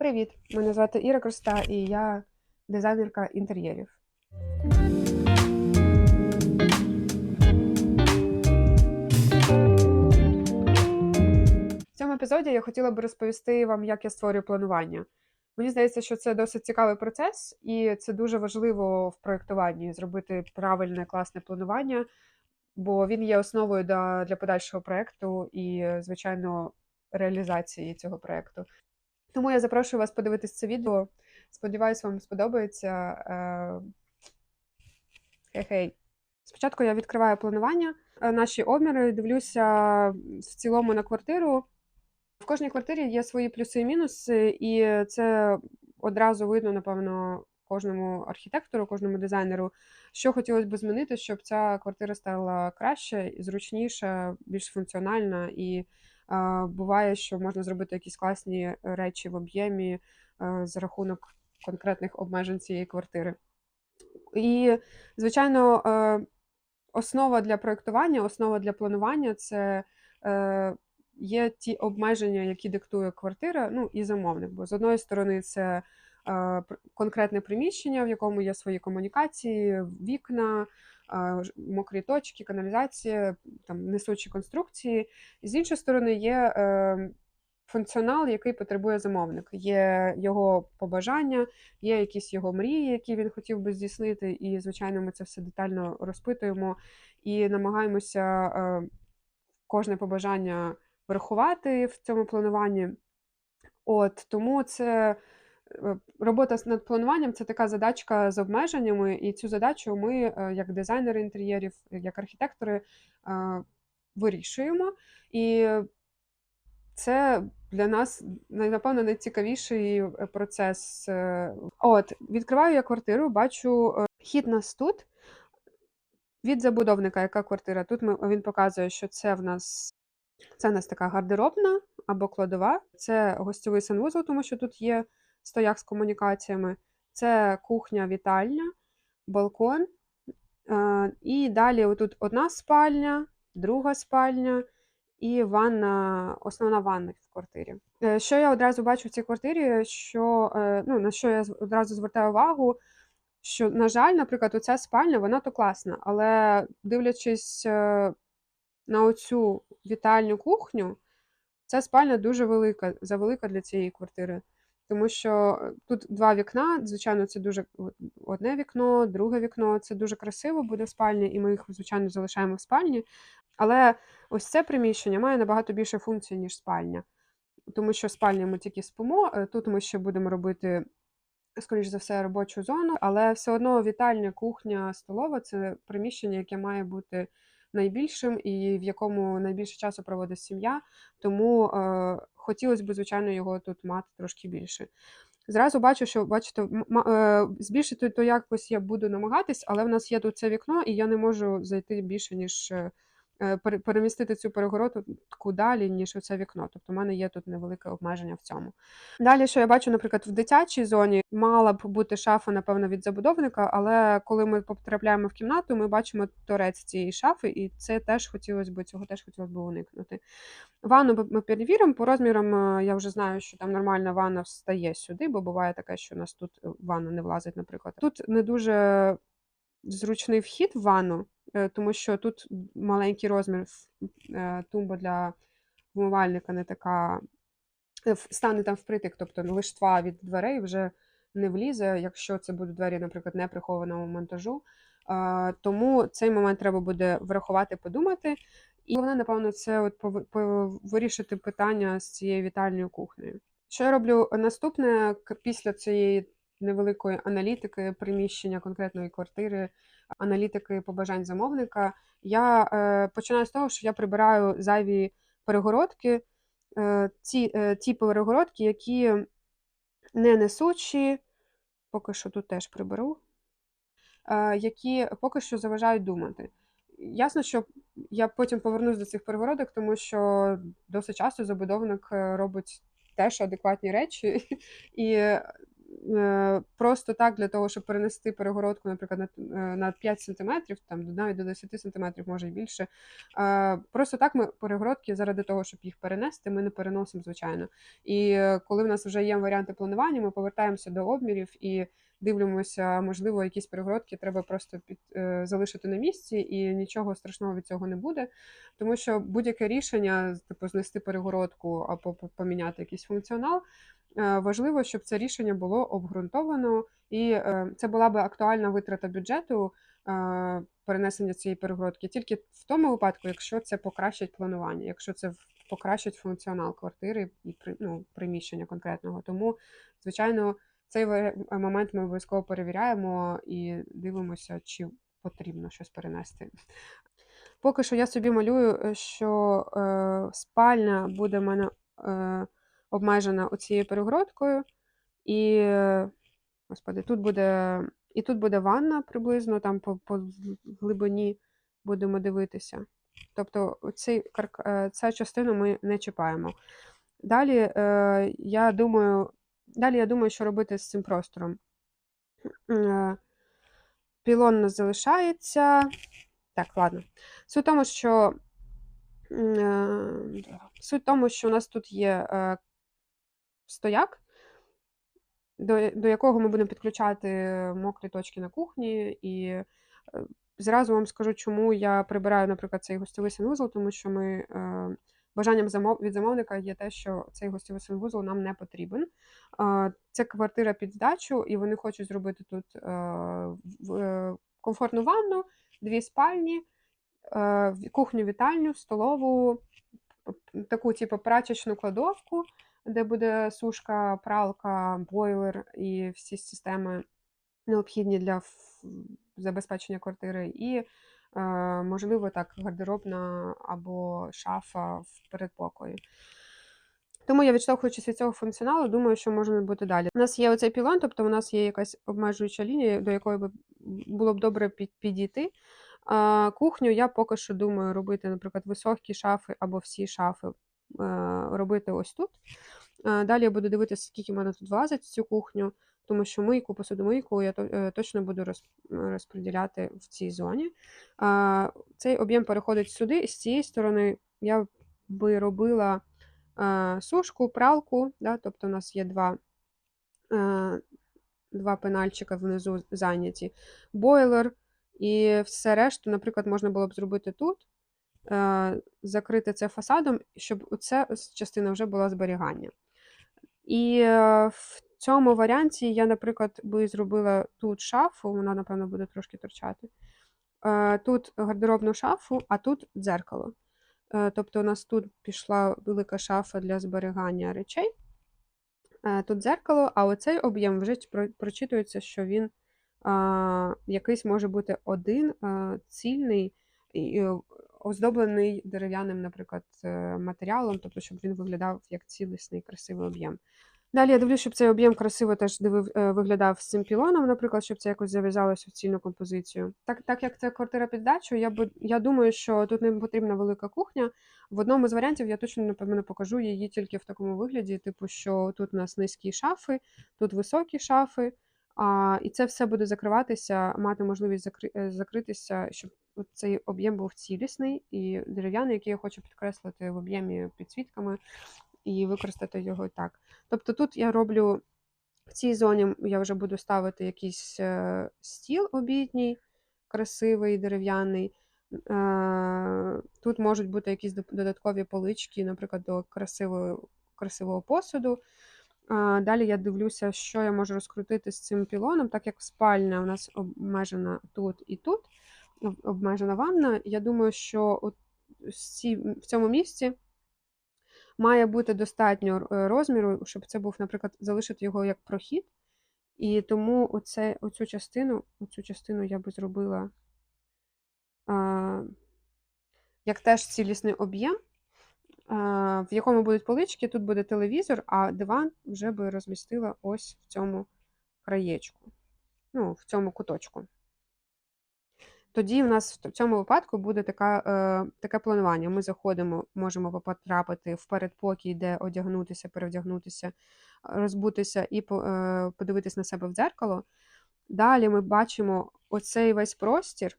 Привіт! Мене звати Іра Круста, і я дизайнерка інтер'єрів. В цьому епізоді я хотіла би розповісти вам, як я створюю планування. Мені здається, що це досить цікавий процес, і це дуже важливо в проєктуванні зробити правильне класне планування, бо він є основою для подальшого проєкту і, звичайно, реалізації цього проєкту. Тому я запрошую вас подивитись це відео. Сподіваюсь, вам сподобається. Е, Хей-хей. Спочатку я відкриваю планування, е, наші обміри, дивлюся в цілому на квартиру. В кожній квартирі є свої плюси і мінуси, і це одразу видно, напевно, кожному архітектору, кожному дизайнеру, що хотілося б змінити, щоб ця квартира стала краще, зручніша, більш функціональна. І буває, що можна зробити якісь класні речі в об'ємі е, за рахунок конкретних обмежень цієї квартири. І, звичайно, е, основа для проєктування, основа для планування це е, є ті обмеження, які диктує квартира, ну і замовник. Бо з одної сторони, це конкретне приміщення, в якому є свої комунікації, вікна, мокрі точки, каналізація, там несучі конструкції. І з іншої сторони, є е, функціонал, який потребує замовник. Є його побажання, є якісь його мрії, які він хотів би здійснити. І, звичайно, ми це все детально розпитуємо і намагаємося е, кожне побажання врахувати в цьому плануванні. От тому це робота з- над плануванням це така задачка з обмеженнями, і цю задачу ми, е, як дизайнери інтер'єрів, як архітектори, е, вирішуємо. І це для нас напевно найцікавіший е, процес. Е, От, відкриваю я квартиру, бачу е, хід нас тут. Від забудовника, яка квартира. Тут ми, він показує, що це в нас це в нас така гардеробна або кладова. Це гостьовий санвузол, тому що тут є стояк з комунікаціями. Це кухня, вітальня, балкон. Е, І далі отут одна спальня, друга спальня і ванна, основна ванна в квартирі. Е, Що я одразу бачу в цій квартирі, що, е, ну, на що я одразу звертаю увагу, що, на жаль, наприклад, оця спальня, вона то класна, але дивлячись на оцю вітальню кухню, ця спальня дуже велика, завелика для цієї квартири. Тому що е, тут два вікна, звичайно, це дуже одне вікно, друге вікно. Це дуже красиво буде в спальні, і ми їх, звичайно, залишаємо в спальні. Але ось це приміщення має набагато більше функцій, ніж спальня. Тому що в спальні ми тільки спимо, е, тут ми ще будемо робити, скоріш за все, робочу зону, але все одно вітальня, кухня, столова це приміщення, яке має бути найбільшим і в якому найбільше часу проводить сім'я. Тому е, хотілося б, звичайно, його тут мати трошки більше. Зразу бачу, що бачите, е, збільшити то якось я буду намагатись, але в нас є тут це вікно, і я не можу зайти більше, ніж е, перемістити цю перегородку далі, ніж оце вікно. Тобто, в мене є тут невелике обмеження в цьому. Далі, що я бачу, наприклад, в дитячій зоні мала б бути шафа, напевно, від забудовника, але коли ми потрапляємо в кімнату, ми бачимо торець цієї шафи, і це теж хотілося б, цього теж хотілося б уникнути. Ванну ми- перевіримо. По розмірам е, я вже знаю, що там нормальна ванна встає сюди, бо буває таке, що у нас тут е, ванна не влазить, наприклад. Тут не дуже зручний вхід в ванну, е, тому що тут маленький розмір е, тумба для вмивальника не така е, стане там впритик, тобто лиштва від дверей вже не влізе, якщо це будуть двері, наприклад, неприхованого монтажу. Е, Тому цей момент треба буде врахувати, подумати. І головне, напевно, це от вирішити питання з цією вітальною кухнею. Що я роблю наступне після цієї невеликої аналітики приміщення конкретної квартири, аналітики побажань замовника? Я е, починаю з того, що я прибираю зайві перегородки, е, ці, е, ті перегородки, які не несучі, поки що тут теж приберу, які поки що заважають думати. Ясно, що я потім повернусь до цих перегородок, тому що досить часто забудовник робить теж адекватні речі, і просто так для того, щоб перенести перегородку, наприклад, на, е, на 5 см, там навіть до 10 см, може і більше. Е, Просто так ми перегородки заради того, щоб їх перенести, ми не переносимо, звичайно. І е, коли в нас вже є варіанти планування, ми повертаємося до обмірів і дивимося, можливо, якісь перегородки треба просто під, е, залишити на місці, і нічого страшного від цього не буде. Тому що будь-яке рішення, типу знести перегородку або поміняти якийсь функціонал, е, важливо, щоб це рішення було обґрунтовано, і е, це була би актуальна витрата бюджету е, перенесення цієї перегородки тільки в тому випадку, якщо це покращить планування, якщо це покращить функціонал квартири і ну, приміщення конкретного. Тому, звичайно, цей момент ми обов'язково перевіряємо і дивимося, чи потрібно щось перенести. Поки що я собі малюю, е, що е, спальня буде в мене е, обмежена оцією перегородкою, і, господи, тут буде, і тут буде ванна приблизно, там по, по глибині будемо дивитися. Тобто цей, е, цю частину ми не чіпаємо. Далі, е, я думаю, далі я думаю, що робити з цим простором. Е, Пілон у нас залишається. Так, ладно. Суть в тому, що суть в тому, що у нас тут є стояк, до, до якого ми будемо підключати мокрі точки на кухні. І е, зразу вам скажу, чому я прибираю, наприклад, цей гостьовий санвузол, тому що ми е, бажанням від замовника є те, що цей гостьовий санвузол нам не потрібен. Це квартира під здачу, і вони хочуть зробити тут е, комфортну ванну, дві спальні, е, кухню, вітальню, столову, таку, типу, прачечну кладовку, де буде сушка, пралка, бойлер і всі системи необхідні для забезпечення квартири. І, е, можливо, так, гардеробна або шафа в передпокої. Тому я відштовхуючись від цього функціоналу, думаю, що можемо бути далі. У нас є оцей пілон, тобто у нас є якась обмежуюча лінія, до якої було б добре підійти. Кухню я поки що думаю робити, наприклад, високі шафи або всі шафи робити ось тут. Е, Далі я буду дивитися, скільки в мене тут влазить цю кухню, тому що мийку, посудомийку я е, точно буду роз- розподіляти в цій зоні. Цей об'єм переходить сюди, і з цієї сторони я би робила е, сушку, пралку, да, тобто у нас є два, е, два пенальчика внизу зайняті, бойлер і все решту, наприклад, можна було б зробити тут, е, закрити це фасадом, щоб ця частина вже була зберігання. І е, в цьому варіанті я, наприклад, би зробила тут шафу, вона, напевно, буде трошки торчати. Е, Тут гардеробну шафу, а тут дзеркало. Е, Тобто у нас тут пішла велика шафа для зберігання речей. Е, Тут дзеркало, а оцей об'єм вже прочитується, що він якийсь може бути один цільний, е, оздоблений дерев'яним, наприклад, е, матеріалом, тобто, щоб він виглядав як цілісний красивий об'єм. Далі я дивлюсь, щоб цей об'єм красиво теж е, виглядав з цим пілоном, наприклад, щоб це якось зав'язалося в цільну композицію. Так, так як це квартира під дачу, я, бу- я думаю, що тут не потрібна велика кухня. В одному з варіантів я точно, напевно, покажу її тільки в такому вигляді, типу, що тут у нас низькі шафи, тут високі шафи, а, і це все буде закриватися, мати можливість закри, е, закритися, щоб цей об'єм був цілісний і дерев'яний, який я хочу підкреслити в об'ємі підсвітками і використати його так. Тобто тут я роблю в цій зоні я вже буду ставити якийсь е, стіл обідній, красивий, дерев'яний. Е, Тут можуть бути якісь додаткові полички, наприклад, до красивого, красивого посуду. Далі я дивлюся, що я можу розкрутити з цим пілоном, так як спальня у нас обмежена тут і тут, обмежена ванна. Я думаю, що от в цьому місці має бути достатньо е, розміру, щоб це був, наприклад, залишити його як прохід. І тому оце, оцю частину, оцю частину я би зробила а, як теж цілісний об'єм, в якому будуть полички, тут буде телевізор, а диван вже би розмістила ось в цьому краєчку, ну, в цьому куточку. Тоді в нас в цьому випадку буде така, е, таке планування. Ми заходимо, можемо потрапити в передпокій, де одягнутися, перевдягнутися, розбутися і е, подивитись на себе в дзеркало. Далі ми бачимо оцей весь простір.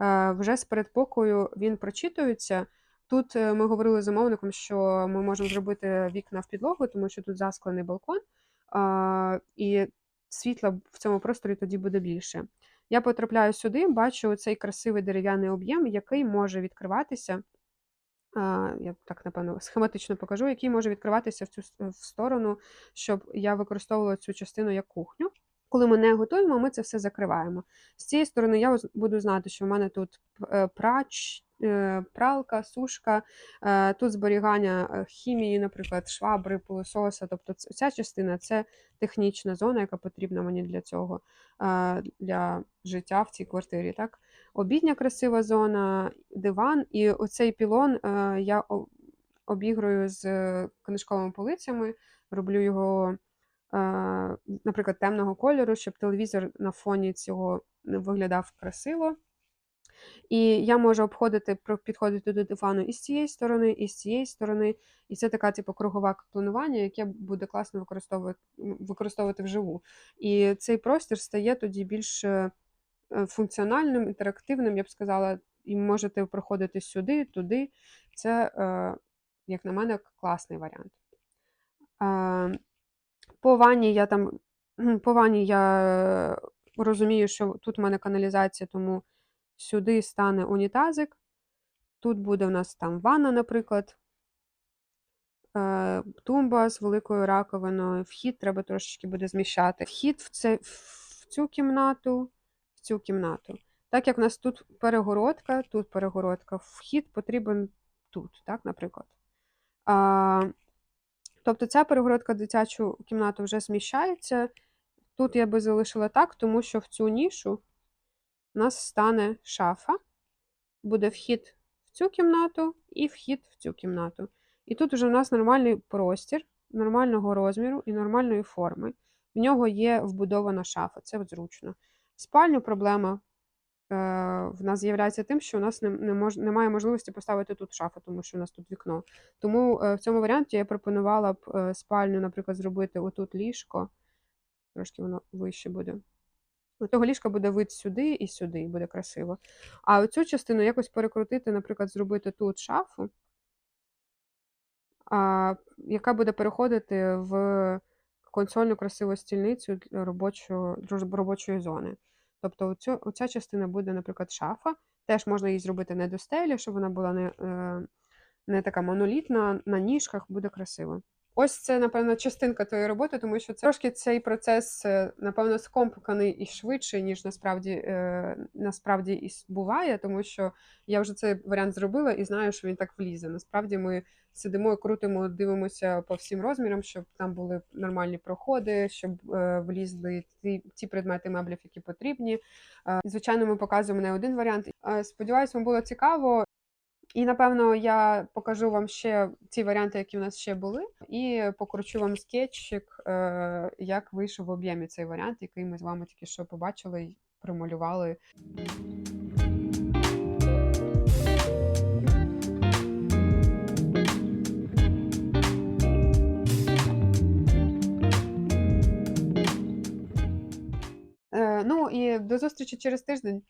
Е, Вже з передпокою він прочитується. Тут е, ми говорили з замовником, що ми можемо зробити вікна в підлогу, тому що тут засклений балкон, а, і світла в цьому просторі тоді буде більше. Я потрапляю сюди, бачу цей красивий дерев'яний об'єм, який може відкриватися. Я так, напевно, схематично покажу, який може відкриватися в цю в сторону, щоб я використовувала цю частину як кухню. Коли ми не готуємо, ми це все закриваємо. З цієї сторони я буду знати, що в мене тут е, прач, пралка, сушка, е, тут зберігання е, хімії, наприклад, швабри, пилососа. Тобто ця частина це технічна зона, яка потрібна мені для цього, е, для життя в цій квартирі. Так? Обідня красива зона, диван, і оцей пілон е, я о- обіграю з е, книжковими полицями, роблю його е, наприклад, темного кольору, щоб телевізор на фоні цього виглядав красиво. І я можу обходити, підходити до дивану і з цієї сторони, і з цієї сторони. І це така, типу, кругове планування, яке буде класно використовувати, використовувати вживу. І цей простір стає тоді більш е, функціональним, інтерактивним, я б сказала, і можете проходити сюди, туди. Це, е, як на мене, класний варіант. Е, по ванні я там по ванні я розумію, що тут в мене каналізація, тому сюди стане унітазик. Тут буде у нас там ванна, наприклад, е, тумба з великою раковиною. Вхід треба трошечки буде зміщати. Вхід в, це, в цю кімнату, в цю кімнату. Так як у нас тут перегородка, тут перегородка, вхід потрібен тут, так, наприклад. А, Тобто ця перегородка дитячу кімнату вже зміщається. Тут я би залишила так, тому що в цю нішу у нас стане шафа, буде вхід в цю кімнату і вхід в цю кімнату. І тут вже у нас нормальний простір, нормального розміру і нормальної форми. В нього є вбудована шафа, це зручно. Спальню проблема е, в нас з'являється тим, що у нас не, не мож, немає можливості поставити тут шафу, тому що у нас тут вікно. Тому е, в цьому варіанті я пропонувала б е, спальню, наприклад, зробити отут ліжко. Трошки воно вище буде. У того ліжка буде вид сюди і сюди, і буде красиво. А оцю частину якось перекрутити, наприклад, зробити тут шафу, а, яка буде переходити в консольну красиву стільницю друж- робочої зони. Тобто оцю, оця частина буде, наприклад, шафа. Теж можна її зробити не до стелі, щоб вона була не, е, не така монолітна, на ніжках буде красиво. Ось це, напевно, частинка твоєї роботи, тому що це трошки цей процес, е, напевно, скомканий і швидший, ніж насправді, е, насправді і буває, тому що я вже цей варіант зробила і знаю, що він так влізе. Насправді ми сидимо, крутимо, дивимося по всім розмірам, щоб там були нормальні проходи, щоб е, влізли ті, ті предмети меблів, які потрібні. Звичайно, ми показуємо не один варіант. Сподіваюсь, вам було цікаво. І, напевно, я покажу вам ще ті варіанти, які в нас ще були, і покручу вам скетчик, е, як вийшов в об'ємі цей варіант, який ми з вами тільки що побачили і промалювали. Е, Ну і до зустрічі через тиждень.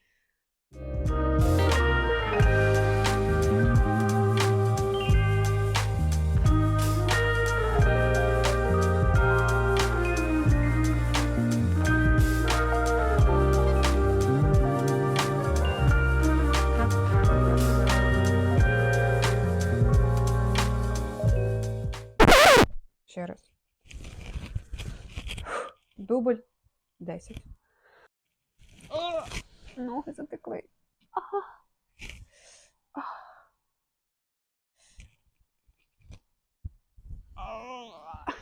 10. О! Ноги затекли. Ага. Ага.